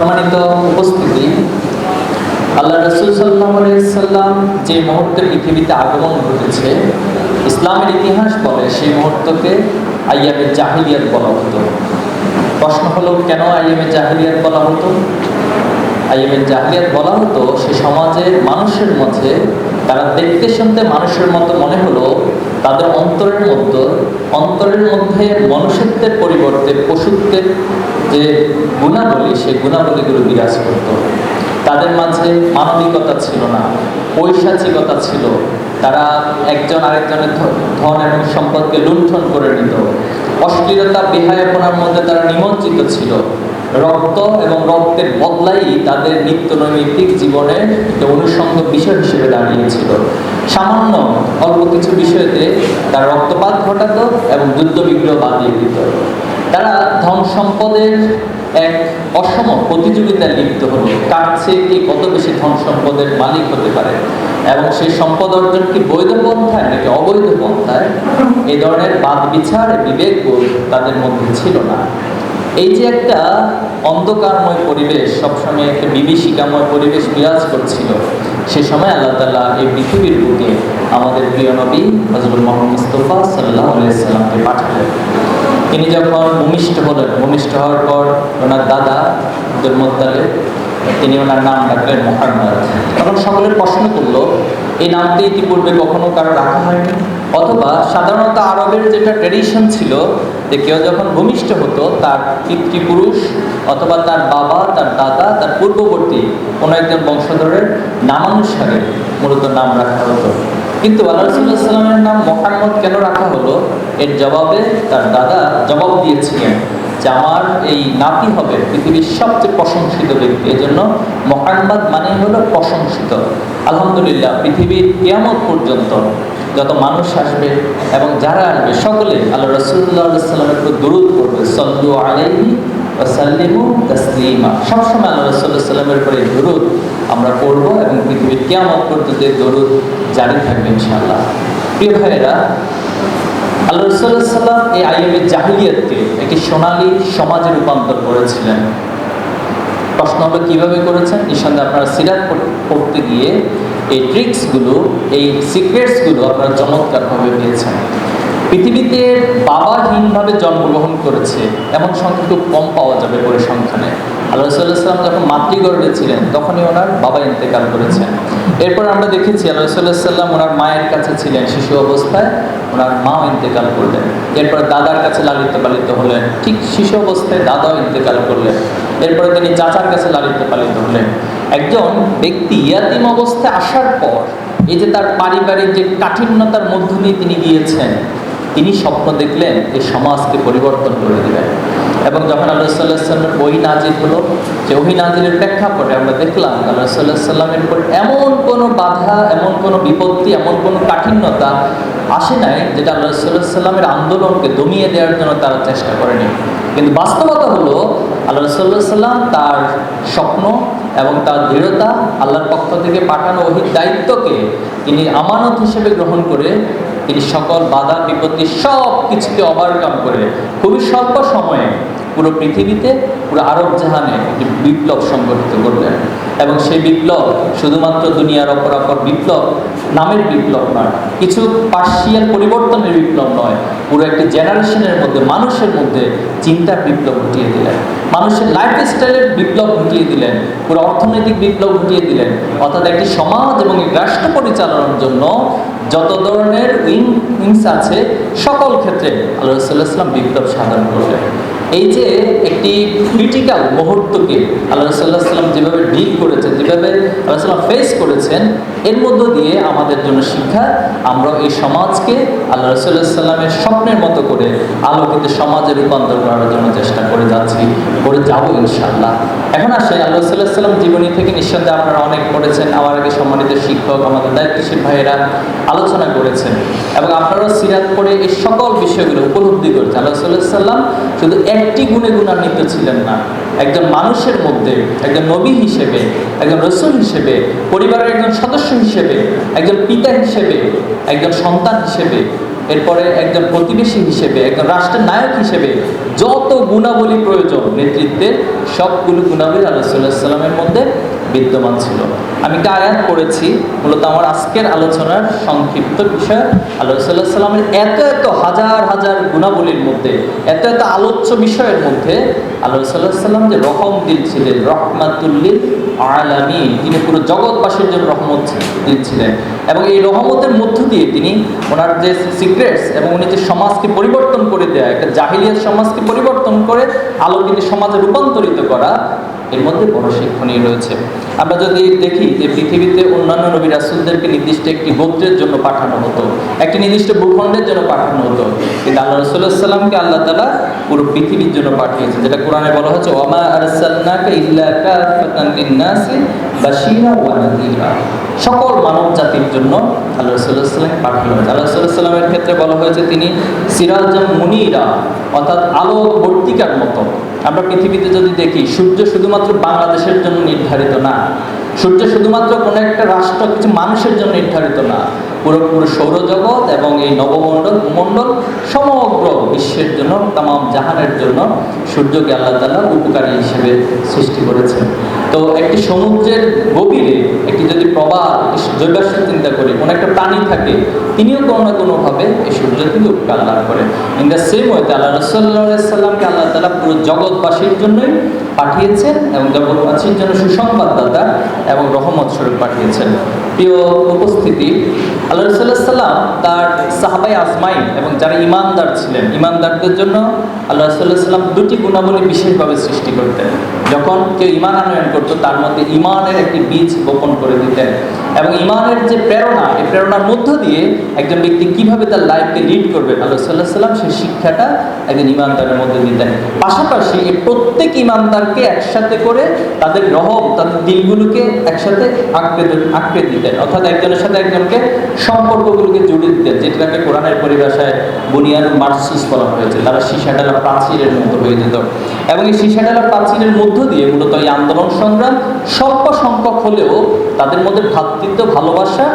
সম্মানিত উপস্থিতি, আল্লাহ রসুল সাল্লাম সাল্লাম যে মুহূর্তে পৃথিবীতে আগমন ঘটেছে, ইসলামের ইতিহাস বলে সেই মুহূর্তকে আইয়ামে জাহিলিয়াত বলা হতো। প্রশ্ন হলো, কেন আইয়ামে জাহিলিয়াত বলা হতো? আইয়ামে জাহিলিয়াত বলা হতো সে সমাজের মানুষের মধ্যে তারা দেখতে শুনতে মানুষের মতো মনে হলো, তাদের অন্তরের মধ্যে অন্তরের মধ্যে মনুষ্যত্বের পরিবর্তে পশুত্বের যে গুণাবলী, সেই গুণাবলীগুলো বিরাজ করত। তাদের মাঝে মানবিকতা ছিল না, পৈশাচিকতা ছিল। তারা একজন আরেকজনের ধন এবং সম্পদকে লুণ্ঠন করে নিত। অশ্লীলতা, বেহায়াপনার মধ্যে তারা নিমজ্জিত ছিল। রক্ত এবং রক্তের বদলাই তাদের নিত্য নৈমিত্তিক একটা অনুষঙ্গ বিষয় হিসেবে দাঁড়িয়েছিল। সামান্য অল্প কিছু বিষয়তে তারা রক্তপাত ঘটাতো এবং যুদ্ধ বিগ্রহ বাদিয়ে দিত। তারা ধন সম্পদের এক অসম প্রতিযোগিতায় লিপ্ত হলো। কার চেয়ে কে কত বেশি ধন সম্পদের মালিক হতে পারে? এবং সেই সম্পদ অর্জন কি বৈধ পন্থায় নাকি অবৈধ পন্থায়? এই ধরনের বাদ বিচার, বিবেক তাদের মধ্যে ছিল না। এই যে একটা অন্ধকারময় পরিবেশ, সবসময় একটা বিভীষিকাময় পরিবেশ বিরাজ করছিল, সে সময় আল্লাহ তালা এই পৃথিবীর বুকে আমাদের প্রিয় নবী হজরুল মোহাম্মদ মুস্তফা সাল্লাহ সাল্লামকে পাঠালেন। তিনি যখন ভূমিষ্ঠ হলেন, ভূমিষ্ঠ হওয়ার পর ওনার দাদা আব্দুল তিনি ওনার নাম রাখলেন মোহাম্মদ। তখন সকলের প্রশ্ন করল এই নামটি ইতিপূর্বে কখনো কারও রাখা হয়নি? অথবা সাধারণত আরবের যেটা ট্রেডিশন ছিল যে কেউ যখন ভূমিষ্ঠ হতো, তার পিতৃপুরুষ অথবা তার বাবা, তার দাদা, তার পূর্ববর্তী কোনো একজন বংশধরের নামানুসারে মূলত নাম রাখা হতো। কিন্তু আল্লাহ নাম মোহাম্মদ কেন রাখা হলো? এর জবাবে তার দাদা জবাব দিয়েছিলেন যে আমার এই নাতি হবে পৃথিবীর সবচেয়ে প্রশংসিত ব্যক্তি। এজন্য মোহাম্মদ মানে হলো প্রশংসিত। আলহামদুলিল্লাহ, পৃথিবীর কেয়ামত পর্যন্ত যত মানুষ আসবে এবং যারা আসবে, সকলে আল্লাহ রসুল্লাহ সাল্লামের উপর দরুদ করবে সল্লু আলাইহি ওয়াসাল্লিমু তাসলিমা। সবসময় আল্লাহ রসুল্লাহ সাল্লামের উপরে দরুদ আমরা পড়ব এবং পৃথিবীর কেয়ামত পর্যন্ত দরুদ জারি থাকবে ইনশাআল্লাহ। প্রিয় ভাইয়েরা আল্লাহ রসুল্লাহ সাল্লাম এই আইএমের জাহিলিয়াতকে একটি সোনালী সমাজে রূপান্তর করেছিলেন। প্রশ্ন হলো কীভাবে করেছেন? নিঃসন্দেহে আপনারা সিরাত পড়- পড়তে গিয়ে এই ট্রিক্সগুলো, এই সিক্রেটসগুলো আপনারা চমৎকারভাবে পেয়েছেন। পৃথিবীতে বাবাহীনভাবে জন্মগ্রহণ করেছে, এমন সংখ্যা খুব কম পাওয়া যাবে পরিসংখ্যানে আল্লাহ যখন মাতৃগর্ভে ছিলেন, তখনই ওনার বাবা ইন্তেকাল করেছেন। এরপর আমরা দেখেছি আল্লাহ ওনার মায়ের কাছে ছিলেন, শিশু অবস্থায় ওনার মাও ইন্তেকাল করলেন। এরপর দাদার কাছে লালিত পালিত হলেন, ঠিক শিশু অবস্থায় দাদাও ইন্তেকাল করলেন। এরপরে তিনি চাচার কাছে লালিত পালিত হলেন। একজন ব্যক্তি ইয়াতিম অবস্থায় আসার পর, এই যে তার পারিবারিক যে কাঠিন্যতার মধ্য দিয়ে তিনি গিয়েছেন, তিনি স্বপ্ন দেখলেন যে সমাজকে পরিবর্তন করে দিলেন এবং যখন আল্লাহ সাল্লাহ সাল্লামের ওই নাজির হলো, যে ওই নাজিরের প্রেক্ষাপটে আমরা দেখলাম, আল্লাহ সাল্লাহ সাল্লামের উপর এমন কোনো বাধা, এমন কোনো বিপত্তি, এমন কোনো কাঠিন্যতা আসে নাই যেটা আল্লাহ সাল্লাহ সাল্লামের আন্দোলনকে দমিয়ে দেওয়ার জন্য তারা চেষ্টা করেনি। কিন্তু বাস্তবতা হলো, আল্লাহ সাল্লাহ সাল্লাম তার স্বপ্ন এবং তার দৃঢ়তা আল্লাহর পক্ষ থেকে পাঠানো ওই দায়িত্বকে তিনি আমানত হিসেবে গ্রহণ করে তিনি সকল বাধা বিপত্তি সব কিছুকে ওভারকাম করে খুবই স্বল্প সময়ে পুরো পৃথিবীতে, পুরো আরব জাহানে একটি বিপ্লব সংগঠিত করলেন এবং সেই বিপ্লব শুধুমাত্র দুনিয়ার অপর অপর বিপ্লব, নামের বিপ্লব নয় কিছু পার্সিয়াল পরিবর্তনের বিপ্লব নয়, পুরো একটি জেনারেশনের মধ্যে, মানুষের মধ্যে চিন্তার বিপ্লব ঘটিয়ে দিলেন। মানুষের লাইফ স্টাইলের বিপ্লব ঘটিয়ে দিলেন, পুরো অর্থনৈতিক বিপ্লব ঘটিয়ে দিলেন। অর্থাৎ একটি সমাজ এবং রাষ্ট্র পরিচালনার জন্য যত ধরনের উইং উইংস আছে, সকল ক্ষেত্রে আল্লাহ সাল্লাহাম বিপ্লব সাধন করলেন। এই যে একটি ক্রিটিক্যাল মুহূর্তকে আল্লাহ সাল্লাহ সাল্লাম যেভাবে ডিল করেছেন, যেভাবে আল্লাহ সাল্লাম ফেস করেছেন, এর মধ্য দিয়ে আমাদের জন্য শিক্ষা আমরা এই সমাজকে আল্লাহ রসুল্লাহ সাল্লামের স্বপ্নের মতো করে আলোকিত সমাজে রূপান্তর করার জন্য চেষ্টা করে যাচ্ছি, করে যাব ইনশাআল্লাহ। এখন আসে আল্লাহ সাল্লাহ সাল্লাম জীবনী থেকে নিঃসন্দেহে আপনারা অনেক পড়েছেন, আমার আগে সম্মানিত শিক্ষক, আমাদের দায়িত্বশীল ভাইয়েরা আলোচনা করেছেন। এবং আপনারাও সিরাত পড়ে এই সকল বিষয়গুলো উপলব্ধি করেছেন। আল্লাহ সাল্লাহ সাল্লাম শুধু একটি গুণে গুণান্বিত ছিলেন না। একজন মানুষের মধ্যে, একজন নবী হিসেবে, একজন রসুল হিসেবে, পরিবারের একজন সদস্য হিসেবে, একজন পিতা হিসেবে, একজন সন্তান হিসেবে এরপরে একজন প্রতিবেশী হিসেবে, একজন রাষ্ট্রের নায়ক হিসেবে যত গুণাবলী প্রয়োজন নেতৃত্বের সবগুলো গুণাবলী আল্লাহ সাল্লামের মধ্যে বিদ্যমান ছিল। আমি একটা পড়েছি, মূলত আমার আজকের আলোচনার সংক্ষিপ্ত বিষয়। সাল্লামের এত এত হাজার হাজার গুণাবলীর মধ্যে, এত এত আলোচ্য বিষয়ের মধ্যে আল্লাহ সাল্লাহ সাল্লাম যে রহম দিল ছিলেন রহমাতুল্লিল আলামী তিনি পুরো জগৎবাসীর জন্য রহমত দিল ছিলেন এবং এই রহমতের মধ্য দিয়ে তিনি ওনার যে সিক্রেটস এবং উনি যে সমাজকে পরিবর্তন করে দেয়া, একটা জাহিলিয়াত সমাজকে পরিবর্তন করে আলোকিত সমাজে রূপান্তরিত করা, এর মধ্যে বড় শিক্ষণীয় রয়েছে। আমরা যদি দেখি যে পৃথিবীতে অন্যান্য নবী রাসুলদেরকে নির্দিষ্ট একটি গোত্রের জন্য পাঠানো হতো, একটি নির্দিষ্ট ভূখণ্ডের জন্য পাঠানো হতো, কিন্তু আল্লাহ রসুল্লাহ সাল্লামকে আল্লাহ তালা পুরো পৃথিবীর জন্য পাঠিয়েছে, যেটা কোরআনে বলা হচ্ছে ওমা আরসালনাকা ইল্লা কাফাতান লিন-নাসি বাশীরা ওয়া নাযীরা সকল মানব জাতির জন্য আল্লাহ রসুল্লাহ সাল্লাম পাঠানো হয়েছে। আল্লাহ রসুল্লাহ সাল্লামের ক্ষেত্রে বলা হয়েছে, তিনি সিরাজাম মুনিরা, অর্থাৎ আলো বর্তিকার মতো। আমরা পৃথিবীতে যদি দেখি, সূর্য শুধুমাত্র বাংলাদেশের জন্য নির্ধারিত না। সূর্য শুধুমাত্র কোনো একটা রাষ্ট্র, কিছু মানুষের জন্য নির্ধারিত না। পুরো পুরো সৌরজগৎ এবং এই নবমণ্ডল, ভূমণ্ডল সমগ্র বিশ্বের জন্য তাম জাহানের জন্য সূর্যকে আল্লাহ তালা উপকারী হিসেবে সৃষ্টি করেছেন। তো একটি সমুদ্রের গভীরে, একটি যদি প্রবাহ জৈবাশ্য চিন্তা করি, কোনো একটা প্রাণী থাকে, তিনিও কোনো না কোনোভাবে এই সূর্য কিন্তু উপকার লাভ করেন ইন দ্য সেম ওয়েতে আল্লাহ রসল্লা সাল্লামকে আল্লাহ তালা পুরো জগৎবাসীর জন্যই পাঠিয়েছেন এবং জগৎবাসীর জন্য সুসংবাদদাতা এবং রহমত স্বরূপ পাঠিয়েছেন। প্রিয় উপস্থিতি, আল্লাহ রসুল্লাহ সাল্লাম তার সাহাবাই আজমাইন এবং যারা ইমানদার ছিলেন ইমানদারদের জন্য আল্লাহ রসুল্লাহ সাল্লাম দুটি গুণাবলী বিশেষভাবে সৃষ্টি করতেন। যখন কেউ ইমান আনয়ন করতো, তার মধ্যে ইমানের একটি বীজ বপন করে দিতেন। এবং ইমানের যে প্রেরণা, এই প্রেরণার মধ্য দিয়ে একজন ব্যক্তি কীভাবে তার লাইফকে লিড করবে, আল্লাহ সাল্লাহ সাল্লাম সেই শিক্ষাটা একজন ইমানদারের মধ্যে দিতেন পাশাপাশি এই প্রত্যেক ইমানদারকে একসাথে করে তাদের রহম, তাদের দিলগুলোকে একসাথে আঁকড়ে আঁকড়ে দিতেন। অর্থাৎ একজনের সাথে একজনকে সম্পর্কগুলোকে জুড়ে দিতেন, যেটাকে কোরআনের পরিভাষায় বুনিয়ান মার্সুস বলা হয়েছে। তারা সীসাডালা প্রাচীরের মতো হয়ে যেত। এবং এই সীসাডালা প্রাচীরের মধ্য দিয়ে মূলত এই আন্দোলন সংগ্রাম স্বল্প সংখ্যক হলেও তাদের মধ্যে ভ্রাতৃত্ব, ভালোবাসা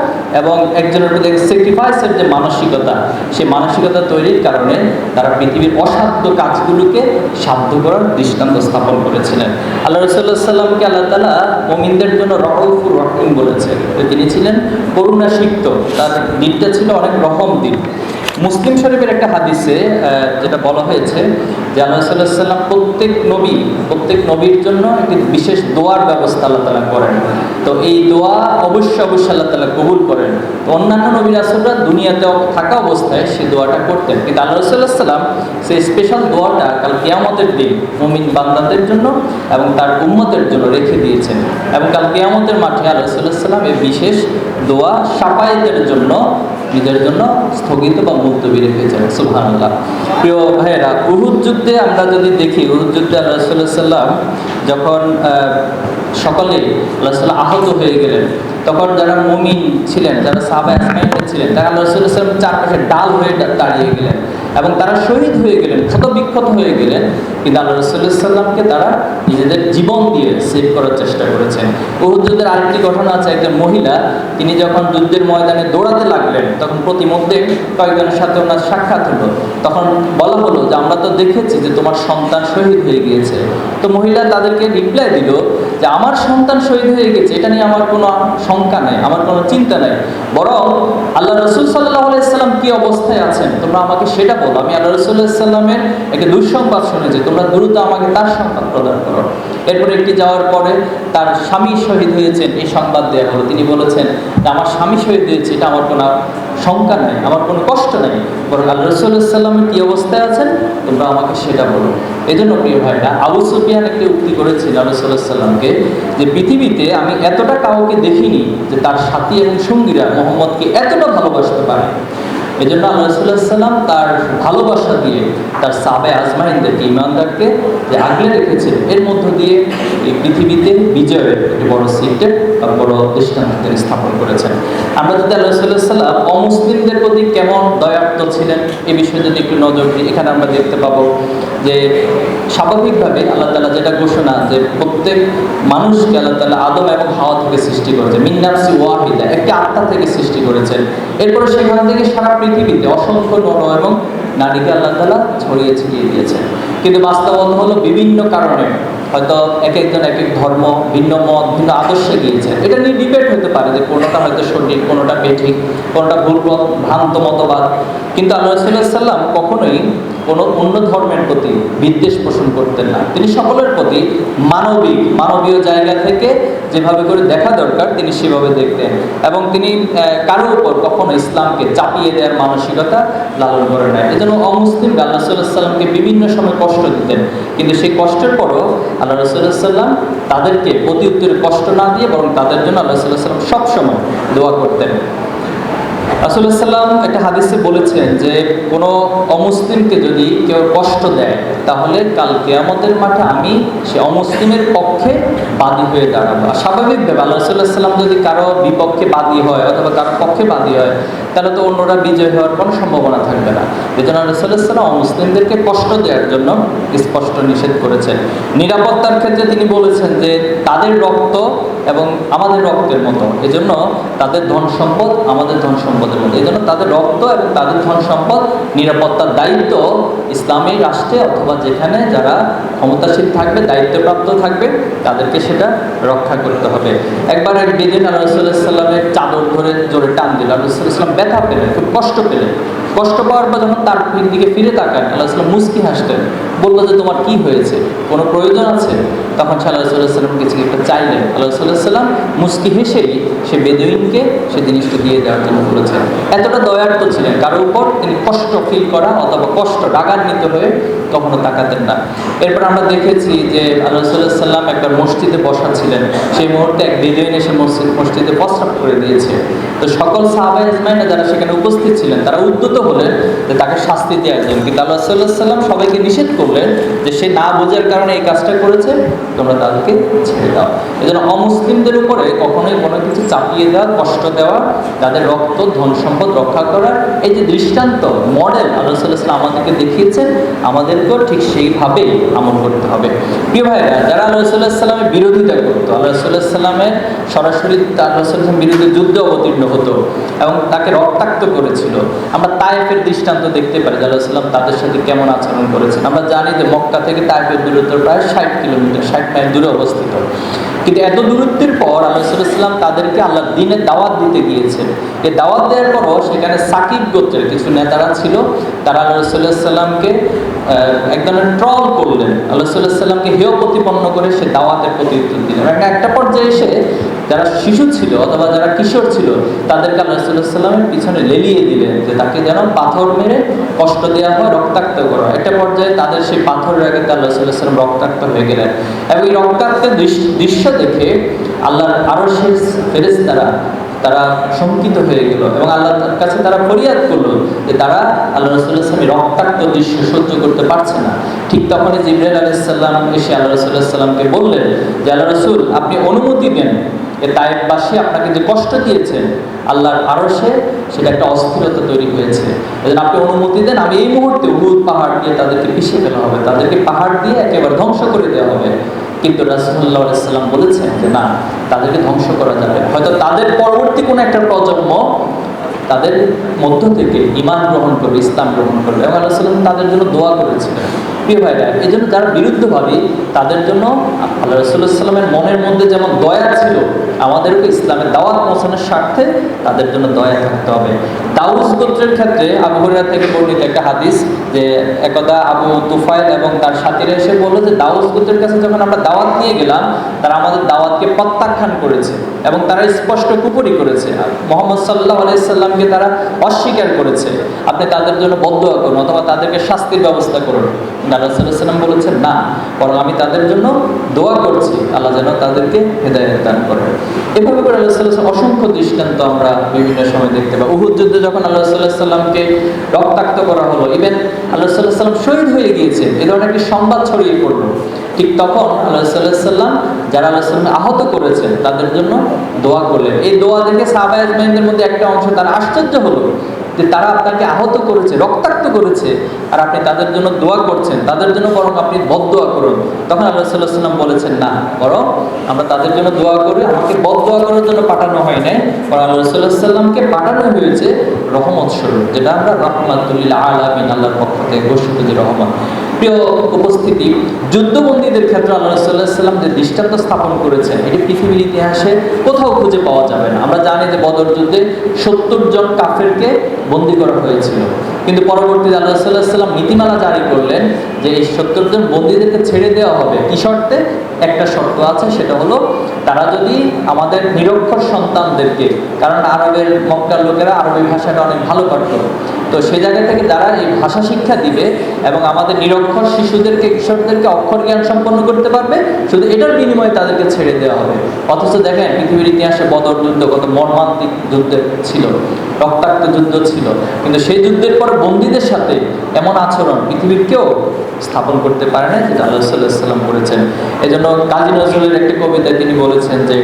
এবং একজনের প্রতি স্যাক্রিফাইসের যে মানসিকতা, সেই মানসিকতা তৈরির কারণে তারা পৃথিবীর অসাধ্য কাজগুলোকে সাধ্য করার দৃষ্টান্ত স্থাপন করেছিলেন। আল্লাহ রসুল্লাহ সাল্লামকে আল্লাহ তালা মমিনদের জন্য রকমপুর রহিম বলেছে তিনি ছিলেন করুণা সিক্ত তার দিনটা ছিল অনেক রকম দিন। মুসলিম শরীফের একটা হাদিসে যেটা বলা হয়েছে যে আল্লাহ প্রত্যেক নবী, প্রত্যেক নবীর জন্য একটি বিশেষ দোয়ার ব্যবস্থা আল্লাহ করেন। তো এই দোয়া অবশ্যই অবশ্যই আল্লাহ তালা কবুল করেন। তো অন্যান্য নবী রাসুলরা দুনিয়াতে থাকা অবস্থায় সেই দোয়াটা করতেন। কিন্তু আল্লাহ সাল্লাম সেই স্পেশাল দোয়াটা কাল কেয়ামতের দিন মমিন বান্দাদের জন্য এবং তার উম্মতের জন্য রেখে দিয়েছেন। এবং কাল কেয়ামতের মাঠে আল্লাহ সাল্লাহ সাল্লাম এই বিশেষ দোয়া সাপায়েতের জন্য নিজের জন্য স্থগিত বা মুলতবি রেখেছেন সুবহান আল্লাহ প্রিয় ভাইয়েরা, উহুদ যুদ্ধে আমরা যদি দেখি, উহুদ যুদ্ধে আল্লাহ যখন সকলে আল্লাহ আহত হয়ে গেলেন, তখন যারা মুমিন ছিলেন, যারা সাবা ছিলেন, তারা আল্লাহ সাল্লাহ চারপাশে ডাল হয়ে দাঁড়িয়ে গেলেন এবং তারা শহীদ হয়ে গেলেন ক্ষত বিক্ষত হয়ে গেলেন। কিন্তু আল্লাহ রসুল্লাহ সাল্লামকে তারা নিজেদের জীবন দিয়ে সেভ করার চেষ্টা করেছেন। যুদ্ধের আরেকটি ঘটনা আছে, একজন মহিলা, তিনি যখন যুদ্ধের ময়দানে দৌড়াতে লাগলেন, তখন প্রতিমধ্যে কয়েকজনের সাথে ওনার সাক্ষাৎ হলো। তখন বলা হলো যে, আমরা তো দেখেছি যে তোমার সন্তান শহীদ হয়ে গিয়েছে। তো মহিলা তাদেরকে রিপ্লাই দিল যে, আমার সন্তান শহীদ হয়ে গেছে, এটা নিয়ে আমার কোনো শঙ্কা নেই, আমার কোনো চিন্তা নেই। বরং আল্লাহ রসুল সাল্লাহ আলাইসাল্লাম কি অবস্থায় আছেন? তোমরা আমাকে সেটা বলো। আমি আল্লাহ রসুল্লাহ সাল্লামের একটা দুঃসংবাদ শুনেছি। তোমরা দ্রুত আমাকে তার সংবাদ প্রদান করো। এরপরে একটি যাওয়ার পরে তার স্বামী শহীদ হয়েছেন, এই সংবাদ দেওয়া হলো। তিনি বলেছেন যে আমার স্বামী শহীদ হয়েছে, এটা আমার কোনো শঙ্কা নেই, আমার কোনো কষ্ট নেই। বরং আল্লাহ রসুল্লাহ কী অবস্থায় আছেন, তোমরা আমাকে সেটা বলো। এই জন্য প্রিয় ভাইরা, আবু সুফিয়ান একটি উক্তি করেছিল আল্লাহ সাল্লামকে যে পৃথিবীতে আমি এতটা কাউকে দেখিনি যে তার সাথী এবং সঙ্গীরা মোহাম্মদকে এতটা ভালোবাসতে পারে। এই জন্য সাল্লাম তার ভালোবাসা দিয়ে তার সাবে আজমাইনদেরকে ইমানদারকে যে আগলে রেখেছে, এর মধ্য দিয়ে এই পৃথিবীতে বিজয়ের একটি বড় সিক্রেট বা বড় দৃষ্টান্ত স্থাপন করেছেন। আমরা যদি আল্লাহ সাল্লাম অমুসলিমদের প্রতি কেমন দয়ার্থ ছিলেন, এ বিষয়ে যদি একটু নজর দিই, এখানে আমরা দেখতে পাবো যে স্বাভাবিকভাবে আল্লাহ তালা যেটা ঘোষণা যে প্রত্যেক মানুষকে আল্লাহ তালা আদম এবং হাওয়া থেকে সৃষ্টি করেছে। মিন্নাসি ওয়াহিদা, একটি আত্মা থেকে সৃষ্টি করেছেন এরপরে সেখান থেকে সারা পৃথিবীতে অসংখ্য নর এবং নারীকে আল্লাহ তালা ছড়িয়ে ছিটিয়ে দিয়েছেন। কিন্তু বাস্তবতা হলো বিভিন্ন কারণে হয়তো এক একজন এক এক ধর্ম, ভিন্ন মত, ভিন্ন আদর্শে গিয়েছে। এটা নিয়ে ডিবেট হতে পারে যে কোনোটা হয়তো সঠিক, কোনোটা বেঠিক, কোনোটা ভুল ভ্রান্ত মতবাদ। কিন্তু আল্লাহ সাল্লাম কখনোই কোনো অন্য ধর্মের প্রতি বিদ্বেষ পোষণ করতেন না। তিনি সকলের প্রতি মানবিক, মানবীয় জায়গা থেকে যেভাবে করে দেখা দরকার, তিনি সেভাবে দেখতেন। এবং তিনি কারোর উপর কখনো ইসলামকে চাপিয়ে দেওয়ার মানসিকতা লালন করে নেয় এজন্য অমুসলিম আল্লাহ সাল্লাহ সাল্লামকে বিভিন্ন সময় কষ্ট দিতেন। কিন্তু সেই কষ্টের পরও আল্লাহ রসুল্লাহাম তাদেরকে প্রতি কষ্ট না দিয়ে বরং তাদের জন্য আল্লাহ সাল্লাহ সাল্লাম সবসময় দোয়া করতেন। রাসুল্লাহ সাল্লাম একটা হাদিসে বলেছেন যে, কোনো অমুসলিমকে যদি কেউ কষ্ট দেয়, তাহলে কাল কেয়ামতের মাঠে আমি সে অমুসলিমের পক্ষে বাদী হয়ে দাঁড়াবো। আর স্বাভাবিকভাবে আল্লাহ সাল্লাম যদি কারও বিপক্ষে বাদী হয় অথবা কারও পক্ষে বাদী হয়, তাহলে তো অন্যরা বিজয় হওয়ার কোনো সম্ভাবনা থাকবে না। রসুল্লাহ সাল্লাম অমুসলিমদেরকে কষ্ট দেওয়ার জন্য স্পষ্ট নিষেধ করেছেন। নিরাপত্তার ক্ষেত্রে তিনি বলেছেন যে, তাদের রক্ত এবং আমাদের রক্তের মতো। এজন্য তাদের ধন সম্পদ আমাদের ধন সম্পদের মতো এই তাদের রক্ত এবং তাদের ধন সম্পদ, নিরাপত্তার দায়িত্ব ইসলামী রাষ্ট্রে অথবা যেখানে যারা ক্ষমতাশীল থাকবে, দায়িত্বপ্রাপ্ত থাকবে, তাদেরকে সেটা রক্ষা করতে হবে। একবার এক বেদিন আল্লাহ চাদর ধরে জোরে টান দিল। আল্লাহ সাল্লাম ব্যথা পেলেন, খুব কষ্ট পেলেন। কষ্ট পাওয়ার পর যখন তার দিকে ফিরে তাকান, আল্লাহ সাল্লাম মুস্কি হাসতেন বলল যে, তোমার কি হয়েছে? কোনো প্রয়োজন আছে? তখন সে আল্লাহ সাল্লাম কিছু একটা চাইলেন। আল্লাহ সাল্লাহ সাল্লাম মুস্কি হেসেই সে বেদুইনকে সে জিনিসটা দিয়ে দেওয়ার জন্য বলেছেন। এতটা দয়ার্থ ছিলেন, কারোর উপর তিনি কষ্ট ফিল করা অথবা কষ্ট রাগান্বিত হয়ে কখনো তাকাতেন না। এরপর আমরা দেখেছি যে আল্লাহ সাল্লাহ সাল্লাম একটা মসজিদে বসা ছিলেন। সেই মুহূর্তে এক বেদুইন এসে মসজিদ মসজিদে প্রস্রাব করে দিয়েছে। তো সকল সাহাবা ইসমাইনা যারা সেখানে উপস্থিত ছিলেন, তারা উদ্যত হলেন যে তাকে শাস্তি দেওয়ার জন্য। কিন্তু আল্লাহ সাল্লাহ সাল্লাম সবাইকে নিষেধ করলেন যে সে না বোঝার কারণে এই কাজটা করেছে। তোমরা তাদেরকে ছেড়ে দাও। এই জন্য অমুসলিমদের উপরে কখনোই কোনো কিছু চাপিয়ে দেওয়া, কষ্ট দেওয়া, তাদের রক্ত, ধন সম্পদ রক্ষা করার এই যে দৃষ্টান্ত, মডেল আল্লাহ সাল্লাহ আমাদেরকে দেখিয়েছেন, আমাদেরকেও ঠিক সেইভাবেই আমল করতে হবে। প্রিয় ভাইরা যারা আল্লাহ সাল্লাহ সাল্লামের বিরোধিতা করতো, আল্লাহ সাল্লাহ সাল্লামের সরাসরি আল্লাহ সাল্লাম বিরুদ্ধে যুদ্ধ অবতীর্ণ হতো এবং তাকে রক্তাক্ত করেছিল। আমরা তায়েফের দৃষ্টান্ত দেখতে পারি আল্লাহ সাল্লাম তাদের সাথে কেমন আচরণ করেছেন। আমরা জানি যে মক্কা থেকে তায়েফের দূরত্ব প্রায় ষাট কিলোমিটার ষাট মাইল দূরে অবস্থিত। কিন্তু এত দূরত্বের পর আল্লাহ তাদেরকে আল্লাহ দিনের দাওয়াত দিতে গিয়েছেন এ দাওয়াত দেওয়ার পরও সেখানে সাকিব গোত্রের কিছু নেতারা ছিল, তারা আল্লাহ এক ধরনের ট্রল করলেন। আল্লাহ সাল্লাহ সাল্লামকে হেয় প্রতিপন্ন করে সে দাওয়াতের প্রতি উত্তর দিলেন। একটা পর্যায়ে এসে যারা শিশু ছিল অথবা যারা কিশোর ছিল, তাদেরকে আল্লাহ সাল্লামের পিছনে লেলিয়ে দিলেন যে তাকে যেন পাথর মেরে কষ্ট দেওয়া হয়, রক্তাক্ত করা একটা পর্যায়ে তাদের সেই পাথরের আগে আল্লাহ সাল্লাম রক্তাক্ত হয়ে গেলেন এবং এই রক্তাক্তের দৃশ্য- দেখে আল্লাহর আরও শেষ ফেরেস তারা তারা শঙ্কিত হয়ে গেল এবং আল্লাহর কাছে তারা ফরিয়াদ করল যে তারা আল্লাহ রসুল্লাহ সাল্লামের রক্তাক্ত দৃশ্য সহ্য করতে পারছে না। ঠিক তখনই জিব্রাইল আলাইসাল্লাম এসে আল্লাহ রসুল্লাহ সাল্লামকে বললেন যে, আল্লাহ রসুল, আপনি অনুমতি দেন এ তায়েববাসী আপনাকে যে কষ্ট দিয়েছেন, আল্লাহর আরশে সেটা একটা অস্থিরতা তৈরি হয়েছে। এজন্য আপনি অনুমতি দেন, আমি এই মুহূর্তে উহুদ পাহাড় দিয়ে তাদেরকে পিছিয়ে ফেলা হবে, তাদেরকে পাহাড় দিয়ে একেবারে ধ্বংস করে দেওয়া হবে। কিন্তু রাসুল্লাহ সাল্লাম বলেছেন যে, না, তাদেরকে ধ্বংস করা যাবে হয়তো তাদের পরবর্তী কোনো একটা প্রজন্ম তাদের মধ্য থেকে ইমান গ্রহণ করবে, ইসলাম গ্রহণ করবে। এবং আল্লাহ সাল্লাম তাদের জন্য দোয়া করেছিলেন। প্রিয় ভাইরা, এই জন্য যারা বিরুদ্ধভাবী তাদের জন্য আল্লাহ রসুল্লাহ সাল্লামের মনের মধ্যে যেমন দয়া ছিল, আমাদেরকে ইসলামের দাওয়াত পৌঁছানোর স্বার্থে তাদের জন্য দয়া থাকতে হবে। দাউস গোত্রের ক্ষেত্রে আবু হুরায়রা থেকে বর্ণিত একটা হাদিস যে একদা আবু তুফাইল এবং তার সাথীরা এসে বলল যে, দাউস গোত্রের কাছে যখন আমরা দাওয়াত নিয়ে গেলাম, তারা আমাদের দাওয়াতকে প্রত্যাখ্যান করেছে। এবং তারা স্পষ্ট কুপুরি করেছে। মোহাম্মদ সাল্লাহ আলাইসাল্লামকে তারা অস্বীকার করেছে। আপনি তাদের জন্য বদয়া করুন অথবা তাদেরকে শাস্তির ব্যবস্থা করুন। সাল্লাহ বলেছেন, না, বরং আমি তাদের জন্য দোয়া করছি। আল্লাহ যেন তাদেরকে হেদায়ত দান করেন। এভাবে করে আল্লাহ অসংখ্য দৃষ্টান্ত আমরা বিভিন্ন সময় দেখতে পাই। উহুদ যুদ্ধে যখন আল্লাহ সাল্লাহ সাল্লামকে রক্তাক্ত করা হলো, ইভেন আল্লাহ সাল্লাহ সাল্লাম শহীদ হয়ে গিয়েছে এ ধরনের একটি সংবাদ ছড়িয়ে পড়ল। ঠিক তখন আল্লাহ যারা আল্লাহ আহত করেছেন, তাদের জন্য দোয়া করলেন। এই দোয়া দেখে সাহাবা আজমাইনদের মধ্যে একটা অংশ তার আশ্চর্য হলো যে তারা আপনাকে আহত করেছে, রক্তাক্ত করেছে, আর আপনি তাদের জন্য দোয়া করছেন। তাদের জন্য বরং আপনি বদোয়া করুন। তখন আল্লাহ সাল্লাহ সাল্লাম বলেছেন, না, বরং আমরা তাদের জন্য দোয়া করি। আমাকে বদোয়া করার জন্য পাঠানো হয় নাই। বরং আল্লাহ সাল্লাহ সাল্লামকে পাঠানো হয়েছে রহমত স্বরূপ, যেটা আমরা রহমাতুল্লিল আলামিন, আল্লাহর পক্ষ থেকে ঘোষিত যে রহমত। প্রিয় উপস্থিতি, যুদ্ধবন্দীদের ক্ষেত্রে আল্লাহ সাল্লাহ সাল্লাম যে দৃষ্টান্ত স্থাপন করেছেন, এটি পৃথিবীর ইতিহাসে কোথাও খুঁজে পাওয়া যাবে না। আমরা জানি যে বদর যুদ্ধে সত্তর জন কাফেরকে বন্দী করা হয়েছিল। কিন্তু পরবর্তীতে আল্লাহ সাল্লাহ সাল্লাম নীতিমালা জারি করলেন যে এই সত্তর জন বন্দীদেরকে ছেড়ে দেওয়া হবে। কি শর্তে? একটা শর্ত আছে, সেটা হলো তারা যদি আমাদের নিরক্ষর সন্তানদেরকে, কারণ আরবের মক্কার লোকেরা আরবি ভাষাটা অনেক ভালো পারত তো সে জায়গা থেকে যারা এই ভাষা শিক্ষা দিবে এবং আমাদের নিরক্ষর শিশুদেরকে, কিশোরদেরকে অক্ষর জ্ঞান সম্পন্ন করতে পারবে, শুধু এটার বিনিময়ে তাদেরকে ছেড়ে দেওয়া হবে। অথচ দেখেন, পৃথিবীর ইতিহাসে বদর যুদ্ধ কত মর্মান্তিক যুদ্ধ ছিল। রক্তাক্ত যুদ্ধ ছিল। কিন্তু সেই যুদ্ধের পর বন্দীদের সাথে এমন আচরণ পৃথিবীর কেউ স্থাপন করতে পারে না যেটা আল্লাহ সাল্লাম করেছেন এই জন্য কাজী নজরুলের একটি কবিতায় তিনি বলেছেন যে,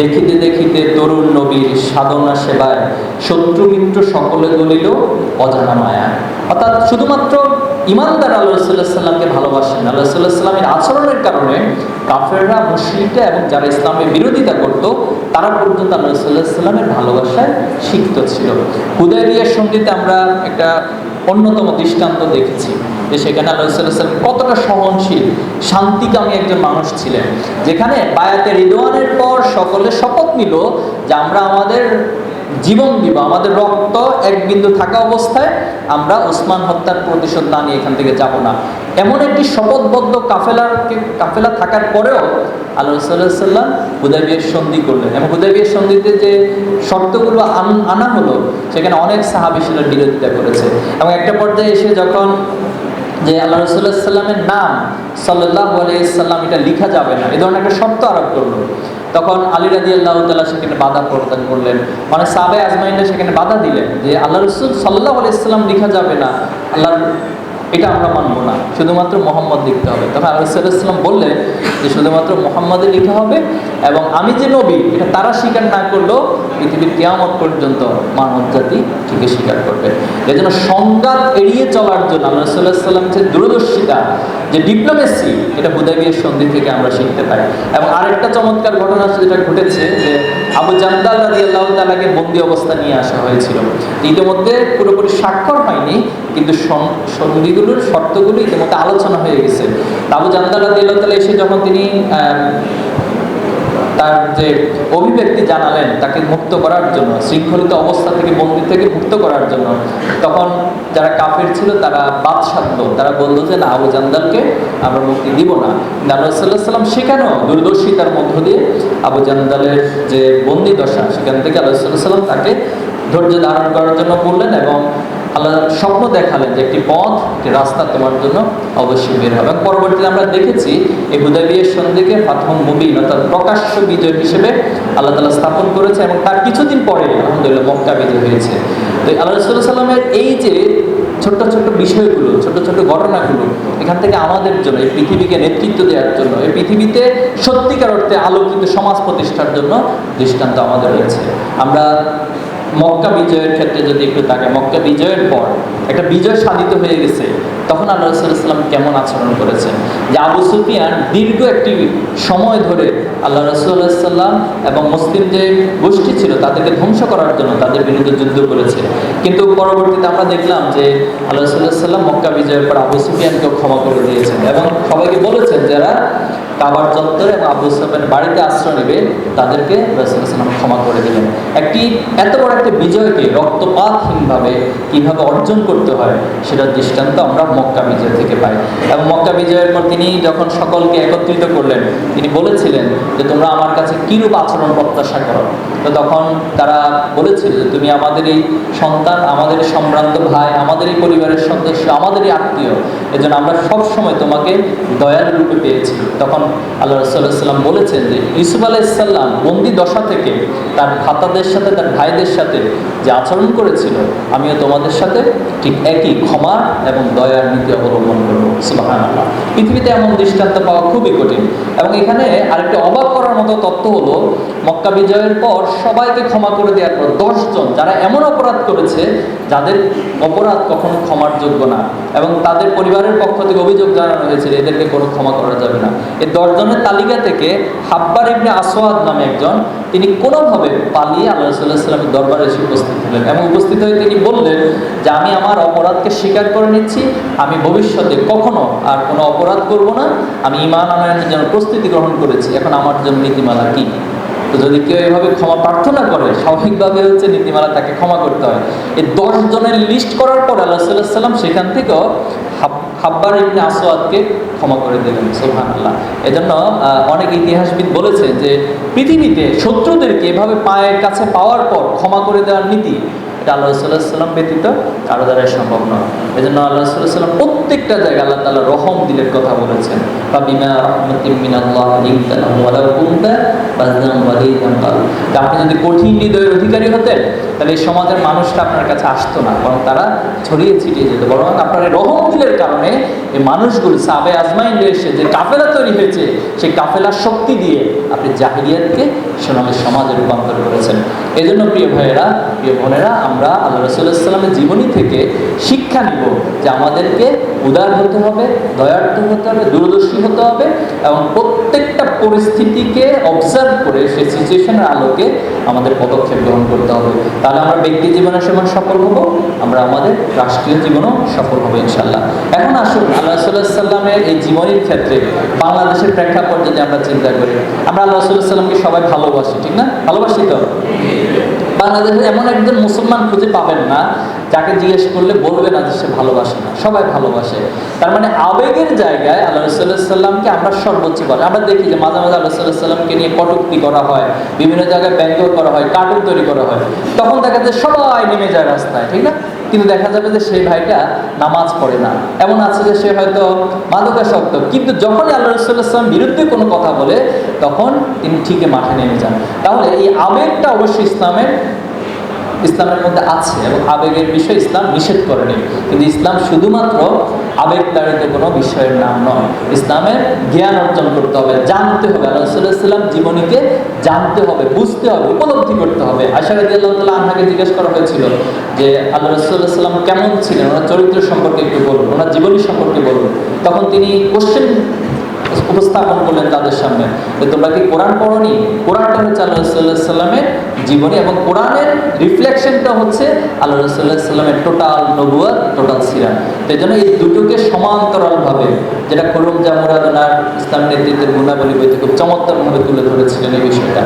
দেখিতে দেখিতে তরুণ নবীর সাধনা সেবায় শত্রু মিত্র সকলে দলিল অজানা মায়া। অর্থাৎ শুধুমাত্র ইমানদার আল্লাহ সাল্লামকে ভালোবাসেন আল্লাহ সাল্লাহ আচরণের কারণে কাফেররা, মুশ্রিকরা এবং যারা ইসলামের বিরোধিতা করত তারা পর্যন্ত আল্লাহ সাল্লাহ সাল্লামের ভালোবাসায় সিক্ত ছিল। হুদায়বিয়ার সঙ্গীতে আমরা একটা অন্যতম দৃষ্টান্ত দেখেছি যে সেখানে আল্লাহ কতটা সহনশীল, শান্তিকামী একজন মানুষ ছিলেন। যেখানে বায়াতে রিদোয়ানের পর সকলে শপথ নিল যে আমরা আমাদের জীবন দিব। আমাদের রক্ত এক বিন্দু থাকা অবস্থায় আমরা ওসমান হত্যার প্রতিশোধ না নিয়ে এখান থেকে যাব না। এমন একটি শপথবদ্ধ কাফেলার কাফেলা থাকার পরেও আল্লাহ সাল্লাম সন্ধি করলেন এবং হুদাইবিয়ার সন্ধিতে যে শর্তগুলো আন- হলো, সেখানে অনেক সাহাবি সেটার বিরোধিতা করেছে। এবং একটা পর্যায়ে এসে যখন যে আল্লাহ রসুল্লাহ সাল্লামের নাম সাল্লাহ সাল্লাম এটা লিখা যাবে না, এ ধরনের একটা শর্ত আরোপ করল। তখন আলী রাজি আল্লাহ তাল্লাহ সেখানে বাধা প্রদান করলেন। মানে সাবে আজমাইনরা সেখানে বাধা দিলেন যে আল্লাহ রসুল সাল্লাহ আলাইসাল্লাম লিখা যাবে না। আল্লাহর এটা আমরা মানবো না। শুধুমাত্র মোহাম্মদ লিখতে হবে। তখন আল্লাহ সাল্লাম বললেন যে শুধুমাত্র মোহাম্মদে লিখা হবে এবং আমি যে নবী, এটা তারা স্বীকার না করলেও পৃথিবীর কেয়ামত পর্যন্ত মানব জাতি ঠিকই স্বীকার করবে। এই জন্য সংঘাত এড়িয়ে চলার জন্য আল্লাহ সাল্লাহ সাল্লাম যে দূরদর্শিতা, যে ডিপ্লোমেসি, এটা হুদাইবিয়ার সন্ধি থেকে আমরা শিখতে পারি। এবং আরেকটা চমৎকার ঘটনা যেটা ঘটেছে যে আবু জান্দাল রাজি আল্লাহ তালাকে বন্দি অবস্থা নিয়ে আসা হয়েছিল। ইতিমধ্যে পুরোপুরি স্বাক্ষর হয়নি, কিন্তু সন- সন্ধিগুলোর শর্তগুলো ইতিমধ্যে আলোচনা হয়ে গেছে। আবু জান্দাল রাজি আল্লাহ তালা এসে যখন তিনি তার যে অভিব্যক্তি জানালেন, তাকে মুক্ত করার জন্য, শৃঙ্খলিত অবস্থা থেকে বন্দি থেকে মুক্ত করার জন্য, তখন যারা কাফের ছিল, তারা বাদ সাধলো তারা বলল যে, না, আবু জান্দালকে আমরা মুক্তি দিব না। আল্লাহ সাল্লাহ সাল্লাম সেখানেও দূরদর্শিতার মধ্য দিয়ে আবু জান্দালের যে বন্দি দশা, সেখান থেকে আল্লাহ সাল্লাম তাকে ধৈর্য ধারণ করার জন্য বললেন এবং আল্লাহ স্বপ্ন দেখালেন যে একটি পথ, একটি রাস্তা তোমার জন্য অবশ্যই বের হবে। পরবর্তীতে আমরা দেখেছি এই হুদাবিয়ের সন্ধিকে ফাতহুম মুবিন অর্থাৎ প্রকাশ্য বিজয় হিসেবে আল্লাহ তালা স্থাপন করেছে এবং তার কিছুদিন পরে আলহামদুলিল্লাহ মক্কা বিজয় হয়েছে। তো আল্লাহ রসুল্লাহ সাল্লামের এই যে ছোট্ট ছোট্ট বিষয়গুলো ছোট ছোট ঘটনাগুলো, এখান থেকে আমাদের জন্য, এই পৃথিবীকে নেতৃত্ব দেওয়ার জন্য, এই পৃথিবীতে সত্যিকার অর্থে আলোকিত সমাজ প্রতিষ্ঠার জন্য দৃষ্টান্ত আমাদের রয়েছে। আমরা মক্কা বিজয়ের ক্ষেত্রে যদি একটু তাকে মক্কা বিজয়ের পর একটা বিজয় সাধিত হয়ে গেছে, তখন আল্লাহ রসুলাম কেমন আচরণ করেছেন? যে আবু সুফিয়ান দীর্ঘ একটি সময় ধরে আল্লাহ রসুল্লাহাম এবং মুসলিম যে গোষ্ঠী ছিল, তাদেরকে ধ্বংস করার জন্য তাদের বিরুদ্ধে যুদ্ধ করেছে। কিন্তু পরবর্তীতে আমরা দেখলাম যে আল্লাহ রসুল্লাহ সাল্লাম মক্কা বিজয়ের পর আবু সুফিয়ানকেও ক্ষমা করে দিয়েছেন এবং সবাইকে বলেছেন যারা কাবার চত্বরে এবং আবু সাহেবের বাড়িতে আশ্রয় নেবে তাদেরকে রসুলাম ক্ষমা করে দিলেন। একটি, এত বড় একটা বিজয়কে রক্তপাতহীনভাবে কীভাবে অর্জন করতে হয়, সেটার দৃষ্টান্ত আমরা মক্কা বিজয় থেকে পাই। এবং মক্কা বিজয়ের পর তিনি যখন সকলকে একত্রিত করলেন, তিনি বলেছিলেন যে, তোমরা আমার কাছে কিরূপ আচরণ প্রত্যাশা করো? তো তখন তারা বলেছিল যে, তুমি আমাদের এই সন্তান, আমাদের সম্ভ্রান্ত ভাই, আমাদের এই পরিবারের সদস্য, আমাদেরই আত্মীয় এজন্য আমরা সব সময় তোমাকে দয়ালু রূপে পেয়েছি। তখন আল্লাহ রসুল্লাহাম বলেছেন যে ইসুফ আলাইসাল্লাম বন্দি দশা থেকে তার ভাতাদের সাথে, তার ভাইদের সাথে যে আচরণ করেছিল, আমিও তোমাদের সাথে ঠিক একই ক্ষমা এবং দয়ার নীতি অবলম্বন করব। আল্লাহ পৃথিবীতে এমন দৃষ্টান্ত পাওয়া খুবই কঠিন এবং এখানে আরেকটি অবাক করার মতো তথ্য হলো, মক্কা বিজয়ের পর সবাইকে ক্ষমা করে দেওয়ার পর দশজন যারা এমন অপরাধ করেছে, যাদের অপরাধ কখনো ক্ষমার যোগ্য না এবং তাদের পরিবারের পক্ষ থেকে অভিযোগ জানানো হয়েছিল এদেরকে কোনো ক্ষমা করা যাবে না। এই দশজনের তালিকা থেকে হাব্বার ইবনে আসওয়াদ নামে একজন, তিনি কোনোভাবে পালিয়ে আল্লাহ রসুল্লাহ সাল্লামের দরবারে এসে উপস্থিত হলেন এবং উপস্থিত হয়ে তিনি বললেন যে, আমি আমার অপরাধকে স্বীকার করে নিচ্ছি, আমি ভবিষ্যতে কখনো আর কোনো অপরাধ করব না, আমি ইমান আনয়নের জন্য প্রস্তুতি গ্রহণ করেছি, এখন আমার জন্য নীতিমালা কি? তো যদি কেউ এভাবে ক্ষমা প্রার্থনা করে, স্বাভাবিকভাবে হচ্ছে নীতিমালা তাকে ক্ষমা করতে হয়। এই দশ জনের লিস্ট করার পর আল্লাহ সাল্লাহ সাল্লাম সেখান থেকেও হাব- হাব্বার ইবনে আসওয়াদকে ক্ষমা করে দিলেন সুবহান আল্লাহ এজন্য অনেক ইতিহাসবিদ বলেছে যে পৃথিবীতে শত্রুদেরকে এভাবে পায়ের কাছে পাওয়ার পর ক্ষমা করে দেওয়ার নীতি এটা আল্লাহ সাল্লাহ সাল্লাম ব্যতীত কারও দ্বারাই সম্ভব নয়। এই জন্য আল্লাহ সাল্লাহ সাল্লাম প্রত্যেকটা জায়গায় আল্লাহ তাআলা রহম দিলের কথা বলেছেন। বা বিমা আপনি যদি কঠিন হৃদয়ের অধিকারী হতেন, তাহলে এই সমাজের মানুষটা আপনার কাছে আসতো না, বরং তারা ছড়িয়ে ছিটিয়ে যেত। বরং আপনার এই রহম দিলের কারণে এই মানুষগুলো সাবে আজমাইন্ডে এসে যে কাফেলা তৈরি হয়েছে, সেই কাফেলার শক্তি দিয়ে আপনি জাহিলিয়াতকে সোনালী সমাজে রূপান্তর করেছেন। এই জন্য প্রিয় ভাইয়েরা, প্রিয় বোনেরা, আমরা আল্লাহ রসুল্লাহামের জীবনী থেকে শিক্ষা নিব যে আমাদেরকে উদার হতে হবে, দয়ার্থ হতে হবে, দূরদর্শী হতে হবে এবং প্রত্যেকটা পরিস্থিতিকে অবজার্ভ করে সেই সিচুয়েশনের আলোকে আমাদের পদক্ষেপ গ্রহণ করতে হবে। তাহলে আমরা ব্যক্তি জীবনে সমান সফল হব, আমরা আমাদের রাষ্ট্রীয় জীবনেও সফল হব ইনশাল্লাহ এখন আসুন, আল্লাহ সাল্লামের এই জীবনীর ক্ষেত্রে বাংলাদেশের প্রেক্ষাপট যদি আমরা চিন্তা করি। আমরা আল্লাহ সাল্লামকে সবাই ভালোবাসি, ঠিক না? ভালোবাসি তো? বাংলাদেশে এমন একজন মুসলমান খুঁজে পাবেন না যাকে জিজ্ঞেস করলে বলবে না যে সে ভালোবাসে না, সবাই ভালোবাসে। তার মানে আবেগের জায়গায় আল্লাহ রসুল্লাহ সাল্লামকে আমরা সর্বোচ্চ বলে। আমরা দেখি যে মাঝে মাঝে আল্লাহ সাল্লাহ সাল্লামকে নিয়ে কটুক্তি করা হয়, বিভিন্ন জায়গায় ব্যঙ্গ করা হয় কার্টুন তৈরি করা হয়। তখন দেখা যায় সবাই নেমে যায় রাস্তায়, ঠিক না? কিন্তু দেখা যাবে যে সেই ভাইটা নামাজ পড়ে না। এমন আছে যে সে হয়তো মাদকাসক্ত, কিন্তু যখন আল্লাহ রসুল্লাহাম বিরুদ্ধে কোনো কথা বলে, তখন তিনি ঠিকই মাঠে নেমে যান। তাহলে এই আবেগটা অবশ্যই ইসলামের ইসলামের মধ্যে আছে এবং আবেগের বিষয় ইসলাম নিষেধ করেনি। কিন্তু ইসলাম শুধুমাত্র আবেগ তাড়িত কোনো বিষয়ের নাম নয়। ইসলামের জ্ঞান অর্জন করতে হবে, জানতে হবে। আল্লাহ সাল্লাম জীবনীকে জানতে হবে, বুঝতে হবে, উপলব্ধি করতে হবে। আশা রাজি আল্লাহ তাল্লাহ আনহাকে জিজ্ঞেস করা হয়েছিল যে, আল্লাহ রসুল্লাহ সাল্লাম কেমন ছিলেন? ওনার চরিত্র সম্পর্কে একটু বলুন, ওনার জীবনী সম্পর্কে বলুন। তখন তিনি কোশ্চেন উপস্থাপন করলেন তাদের সামনে তোমরা কি কোরআন পড়নি? কোরআনটা হচ্ছে আল্লাহ সাল্লামের জীবনী এবং কোরআনের রিফ্লেকশনটা হচ্ছে আল্লাহ রসুল্লাহামের টোটাল নবুয়ার টোটাল সিরা। তো এই জন্য এই দুটোকে সমান্তরালভাবে, যেটা করুম জামুরাদার ইসলাম নেতৃত্বের গুণাবলী বইতে খুব চমৎকারভাবে তুলে ধরেছিলেন এই বিষয়টা।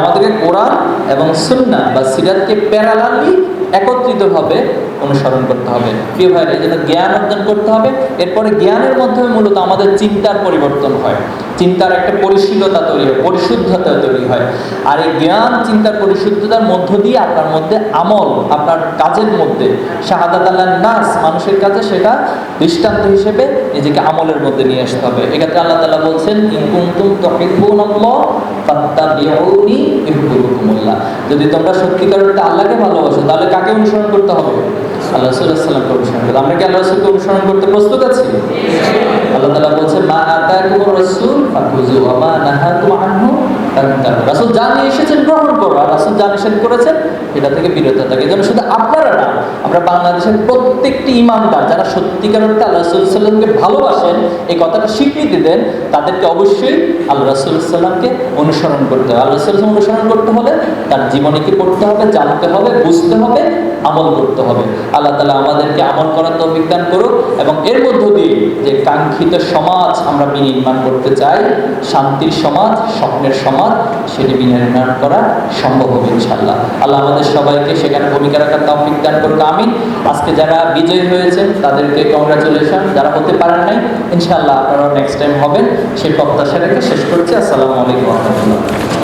আমাদেরকে কোরআন এবং সুন্না বা সিরাতকে প্যারালালি একত্রিতভাবে অনুসরণ করতে হবে। প্রিয় ভাইয়ের এই জন্য জ্ঞান অর্জন করতে হবে। এরপরে জ্ঞানের মাধ্যমে মূলত আমাদের চিন্তার পরিবর্তন হয়। চিন্তার একটা পরিশীলতা তৈরি হয়, পরিশুদ্ধতা তৈরি হয়। আর এই জ্ঞান, চিন্তার পরিশুদ্ধতার মধ্য দিয়ে আপনার মধ্যে আমল, আপনার কাজের মধ্যে শাহাদাত আল্লাহ নাস মানুষের কাছে সেটা দৃষ্টান্ত হিসেবে নিজেকে আমলের মধ্যে নিয়ে আসতে হবে। এক্ষেত্রে আল্লাহ তালা বলছেন যদি তোমরা সত্যিকার আল্লাহকে ভালোবাসো, তাহলে কাকে অনুসরণ করতে হবে? আল্লাহ সাল্লামকে অনুসরণ আমরা কি আল্লাহ অনুসরণ করতে প্রস্তুত আছি? আল্লাহ তালা বলছেন, মা রাসূল যা নিয়ে এসেছেন গ্রহণ করো, আর রাসূল যা নিষেধ করেছেন এটা থেকে বিরত থাকে। যেন শুধু আপনারা না, আমরা বাংলাদেশের প্রত্যেকটি ইমানদার, যারা সত্যিকার অর্থে আল্লাহ ভালোবাসেন, এই কথাটা স্বীকৃতি দেন, তাদেরকে অবশ্যই আল্লাহ অনুসরণ করতে হবে। আল্লাহ অনুসরণ করতে তার জীবনীকে পড়তে হবে, জানতে হবে, বুঝতে হবে, আমল করতে হবে। আল্লাহ তালা আমাদেরকে আমল করার তো অভিজ্ঞান করুক এবং এর মধ্য দিয়ে যে কাঙ্ক্ষিত সমাজ আমরা বিনির্মাণ করতে চাই, শান্তির সমাজ, স্বপ্নের সমাজ সেটি বিনির্মাণ করা সম্ভব হবে ইনশাল্লাহ আল্লাহ আমাদের সবাইকে সেখানে ভূমিকা রাখার তৌফিক দান করুক আমি আজকে যারা বিজয়ী হয়েছেন, তাদেরকে কংগ্রাচুলেশন যারা হতে পারেন নাই ইনশাল্লাহ আপনারা নেক্সট টাইম হবেন। সেই প্রত্যাশা রেখে শেষ করছি। আসসালামু আলাইকুম রহমতুল্লাহ।